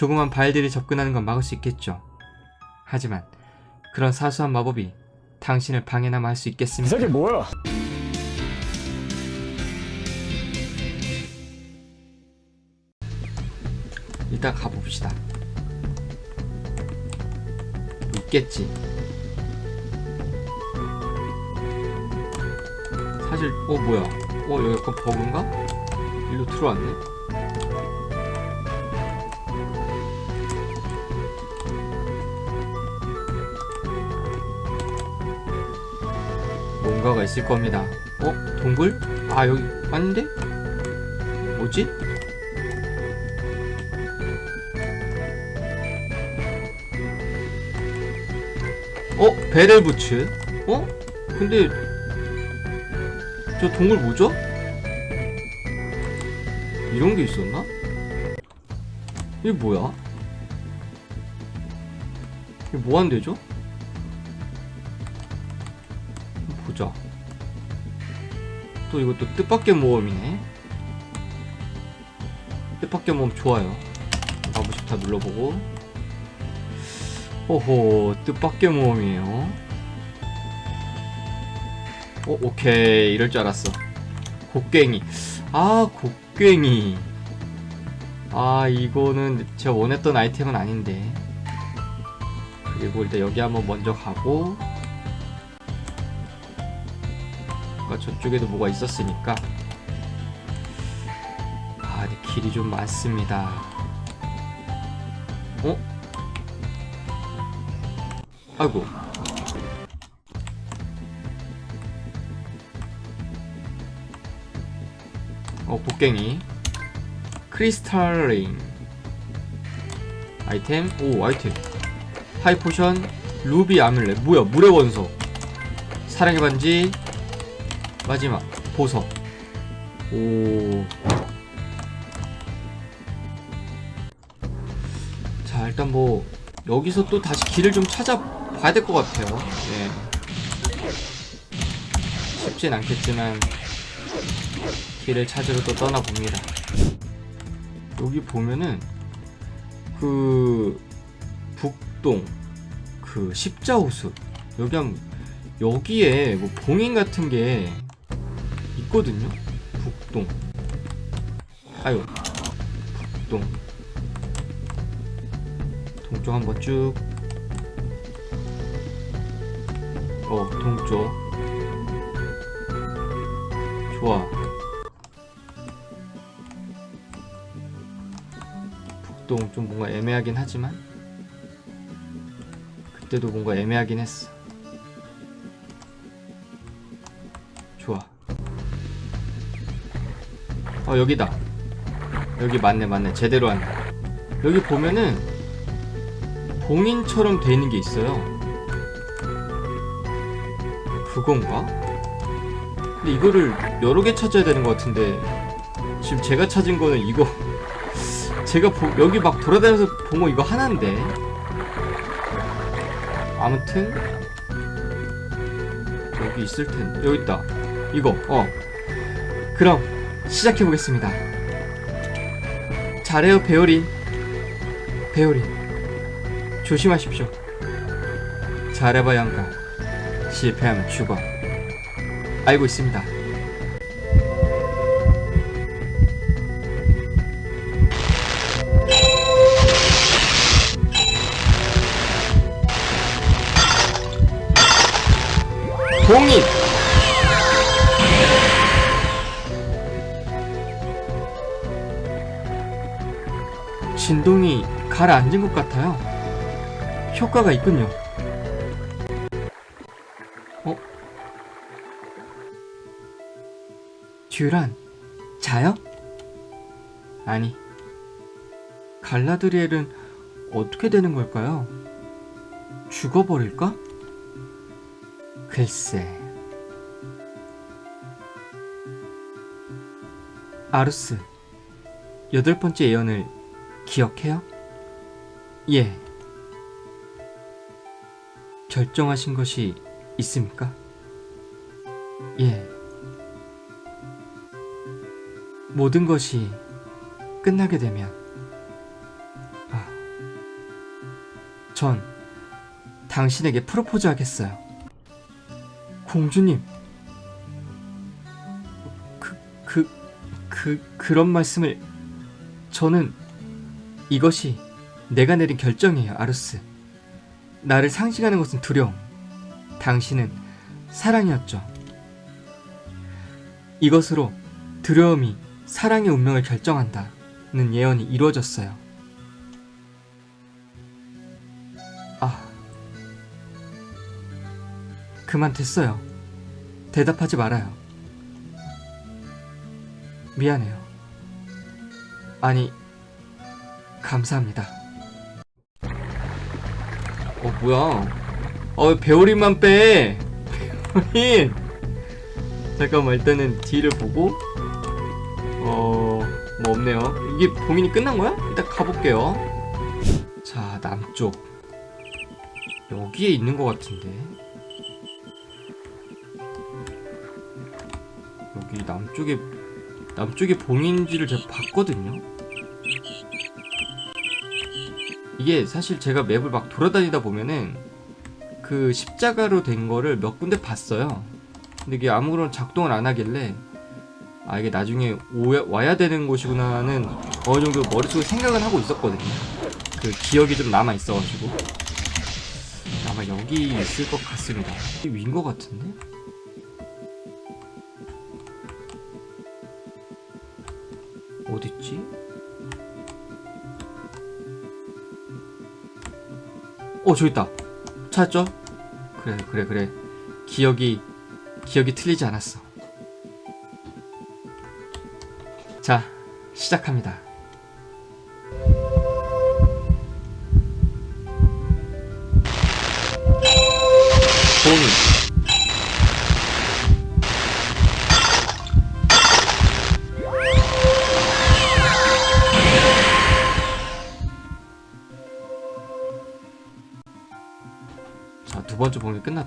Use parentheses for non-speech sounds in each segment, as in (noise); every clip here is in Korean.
조그만 바일들이 접근하는 건 막을 수 있겠죠. 하지만 그런 사소한 마법이 당신을 방해나마 할수이 있겠습니까? 새끼 뭐야? 일단 가봅시다. 있겠지. 사실 어 뭐야? 어 여기 약간 버그인가? 일로 들어왔네. 뭔가가 있을 겁니다. 어? 동굴? 아 여기 아닌데? 뭐지? 어? 베렐부츠? 어? 근데 저 동굴 뭐죠? 이런 게 있었나? 이게 뭐야? 이게 뭐 한 대죠? 보자. 또 이것도 뜻밖의 모험이네. 뜻밖의 모험 좋아요. 한 번씩 다 눌러보고. 호호 뜻밖의 모험이에요 어 오케이 이럴 줄 알았어 곡괭이 아 곡괭이 아 이거는 제가 원했던 아이템은 아닌데 그리고 일단 여기 한번 먼저 가고 저쪽에도 뭐가 있었으니까 아 근데 길이 좀 많습니다 어? 아이고. 어, 곡괭이. 크리스탈 레인. 아이템. 오, 아이템. 하이 포션. 루비 아뮬렛. 뭐야, 물의 원소. 사랑의 반지. 마지막. 보석. 오. 자, 일단 뭐, 여기서 또 다시 길을 좀 찾아봐야 될 것 같아요. 예. 쉽진 않겠지만 길을 찾으러 또 떠나봅니다. 여기 보면은 그 북동 그 십자호수 여기 한 여기에 뭐 봉인 같은 게 있거든요. 북동 아유 북동 동쪽 한번 쭉. 어, 동쪽. 좋아. 북동 좀 뭔가 애매하긴 하지만 그때도 뭔가 애매하긴 했어. 어, 여기다. 여기 맞네, 맞네. 제대로 왔네. 여기 보면은 봉인처럼 돼 있는 게 있어요. 그건가? 근데 이거를 여러 개 찾아야 되는 것 같은데 지금 제가 찾은 거는 이거 (laughs) 제가 보- 여기 막 돌아다니면서 본 거 이거 하나인데 아무튼 여기 있을 텐데 여기 있다 이거 어 그럼 시작해 보겠습니다 잘해요 베어린 베어린 조심하십시오. 잘해봐야 한가. 실패하면 죽어. 알고 있습니다. 가라앉은 것 같아요. 효과가 있군요. 어? 듀란, 자요? 아니, 갈라드리엘은 어떻게 되는 걸까요? 죽어버릴까? 글쎄. 아루스, 여덟 번째 예언을 기억해요? 예. 결정하신 것이 있습니까? 예. 모든 것이 끝나게 되면 아, 전 당신에게 프로포즈 하겠어요. 공주님. 그, 그, 그, 그런 말씀을 저는 이것이 내가 내린 결정이에요, 아루스. 나를 상징하는 것은 두려움. 당신은 사랑이었죠. 이것으로 두려움이 사랑의 운명을 결정한다는 예언이 이루어졌어요. 아. 그만 됐어요. 대답하지 말아요. 미안해요. 아니, 감사합니다. 어, 뭐야. 어, 왜 배우림만 빼? 배우림! 잠깐만, 일단은 뒤를 보고, 어, 뭐 없네요. 이게 봉인이 끝난 거야? 일단 가볼게요. 자, 남쪽. 여기에 있는 것 같은데. 여기 남쪽에, 남쪽에 봉인지를 제가 봤거든요. 이게 사실 제가 맵을 막 돌아다니다 보면은 그 십자가로 된 거를 몇 군데 봤어요. 근데 이게 아무런 작동을 안 하길래 아 이게 나중에 오야, 와야 되는 곳이구나는 어느 정도 머릿속에 생각은 하고 있었거든요. 그 기억이 좀 남아 있어가지고 아마 여기 있을 것 같습니다. 이 위인 것 같은데? 어딨지? 어 저기 있다. 찾았죠? 그래 그래 그래. 기억이 기억이 틀리지 않았어. 자 시작합니다.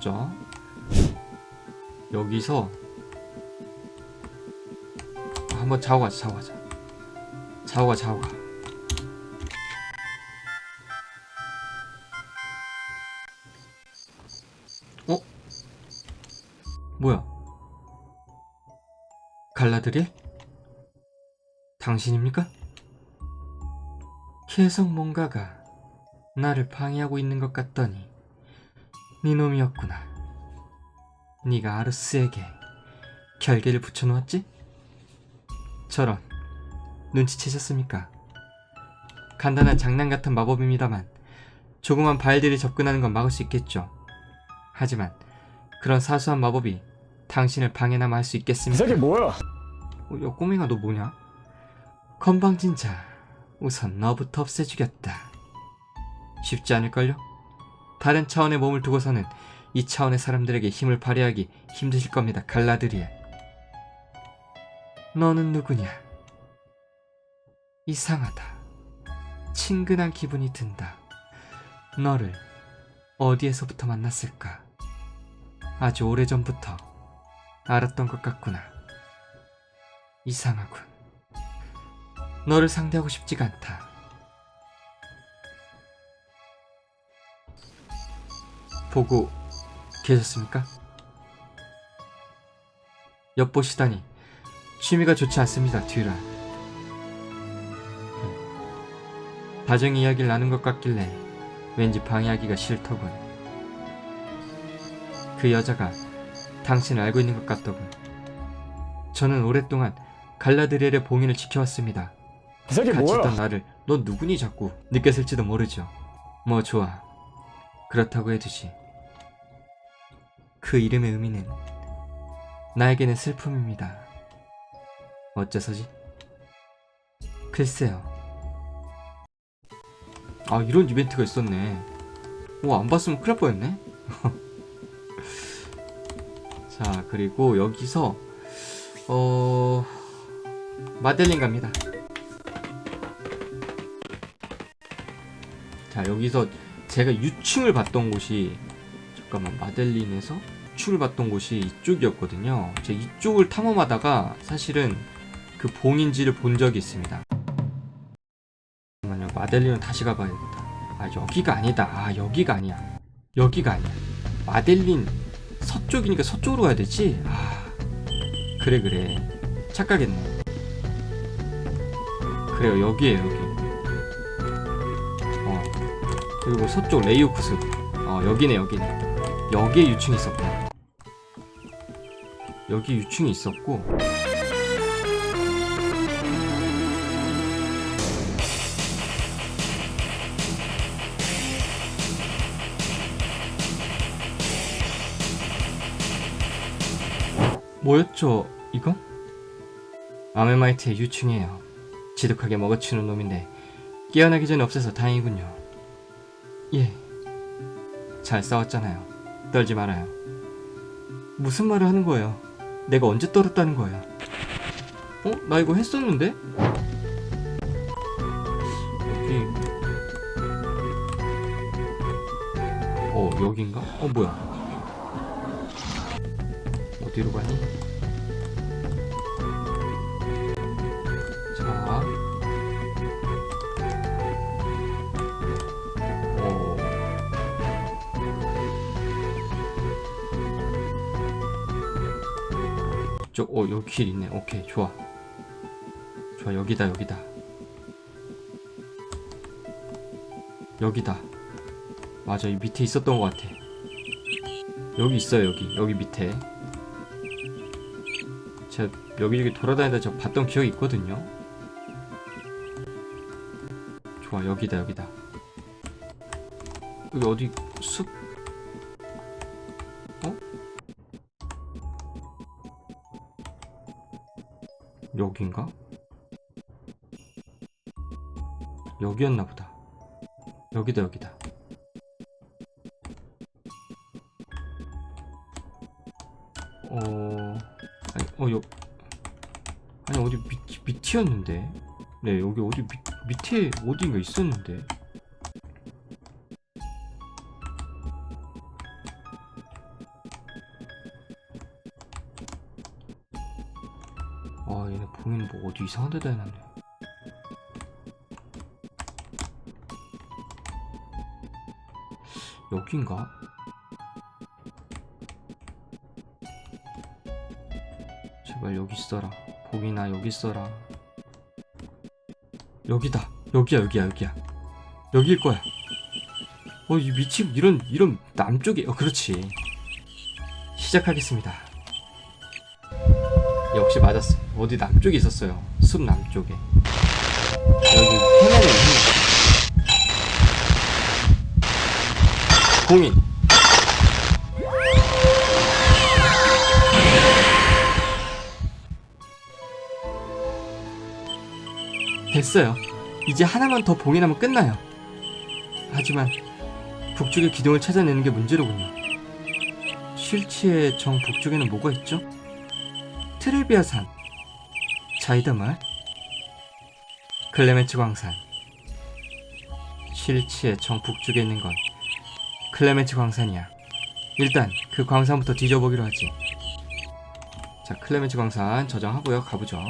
끝났죠. 여기서 한번 자고 가자, 자고 가자. 자고 가, 자고 가. 어? 뭐야? 갈라드릴? 당신입니까? 계속 뭔가가 나를 방해하고 있는 것 같더니 네 놈이었구나. 네가 아르스에게 결계를 붙여놓았지? 저런 눈치채셨습니까? 간단한 장난 같은 마법입니다만 조그만 바일들이 접근하는 건 막을 수 있겠죠. 하지만 그런 사소한 마법이 당신을 방해나마 할수이 있겠습니까? 새끼 뭐야? 어, 야 꼬맹아 너 뭐냐? 건방진 자 우선 너부터 없애주겠다 쉽지 않을걸요? 다른 차원의 몸을 두고서는 이 차원의 사람들에게 힘을 발휘하기 힘드실 겁니다 갈라드리엘 너는 누구냐? 이상하다 친근한 기분이 든다 너를 어디에서부터 만났을까? 아주 오래전부터 알았던 것 같구나 이상하군. 너를 상대하고 싶지가 않다. 보고 계셨습니까? 엿보시다니 취미가 좋지 않습니다, 듀라. 음. 다정히 이야기를 나눈 것 같길래 왠지 방해하기가 싫더군. 그 여자가 당신을 알고 있는 것 같더군. 저는 오랫동안 갈라드리엘의 봉인을 지켜왔습니다. 이 새끼 같이 있던 뭐야? 나를 너 누구니 자꾸 느꼈을지도 모르죠. 뭐 좋아. 그렇다고 해두지. 그 이름의 의미는 나에게는 슬픔입니다. 어째서지? 글쎄요. 아 이런 이벤트가 있었네. 오 안 봤으면 큰일 날 뻔했네. (laughs) 자 그리고 여기서 어 마델린 갑니다. 자 여기서 제가 유충을 봤던 곳이 잠깐만 마델린에서 봤던 곳이 이쪽이었거든요. 제가 이쪽을 탐험하다가 사실은 그 봉인지를 본 적이 있습니다. 잠깐만요. 마델린은 다시 가봐야겠다. 아 여기가 아니다. 아 여기가 아니야. 여기가 아니야. 마델린 서쪽이니까 서쪽으로 가야 되지. 아 그래 그래. 착각했네. 그래요 여기에요 여기. 어 그리고 서쪽 레이오쿠스. 어 여기네 여기네. 여기에 유충이 있었구나. 여기 유충이 있었고. 뭐였죠 이건? 아메마이트의 유충이에요 지독하게 먹어치는 놈인데 깨어나기 전에 없애서 다행이군요 예 잘 싸웠잖아요 떨지 말아요 무슨 말을 하는 거예요 내가 언제 떨었다는 거야 어? 나 이거 했었는데? 여기 어 여긴가? 어 뭐야 어디로 가니? 저, 어, 여기 길 있네. 오케이, 좋아. 좋아, 여기다, 여기다. 여기다. 맞아, 이 밑에 있었던 것 같아. 여기 있어요, 여기. 여기 밑에. 제가 여기저기 돌아다니다 저 봤던 기억이 있거든요. 좋아 여기다 여기다. 여기 어디 숲? 어? 여긴가? 여기였나 보다. 여기다 여기다. 어... 아니, 어, 여, 아니, 어디 밑, 밑이었는데? 네, 여기 어디 밑, 밑에 어딘가 있었는데? 아, 얘네 봉인 뭐 어디 이상한 데다 해놨네. 여긴가? 제발 여기 있어라. 복이나 여기 있어라. 여기다. 여기야, 여기야, 여기야. 여기일 거야. 어, 이 미친 이런 이런 남쪽에. 어, 그렇지. 시작하겠습니다. 역시 맞았어. 어디 남쪽에 있었어요. 숲 남쪽에. 여기 헤매네. 헤매. 공인. 됐어요. 이제 하나만 더 봉인하면 끝나요. 하지만 북쪽의 기둥을 찾아내는 게 문제로군요. 쉴치의 정 북쪽에는 뭐가 있죠? 트레비아 산, 자이다 마을, 클레멘츠 광산. 쉴치의 정 북쪽에 있는 건 클레멘츠 광산이야. 일단 그 광산부터 뒤져보기로 하지. 자, 클레멘츠 광산 저장하고요. 가보죠.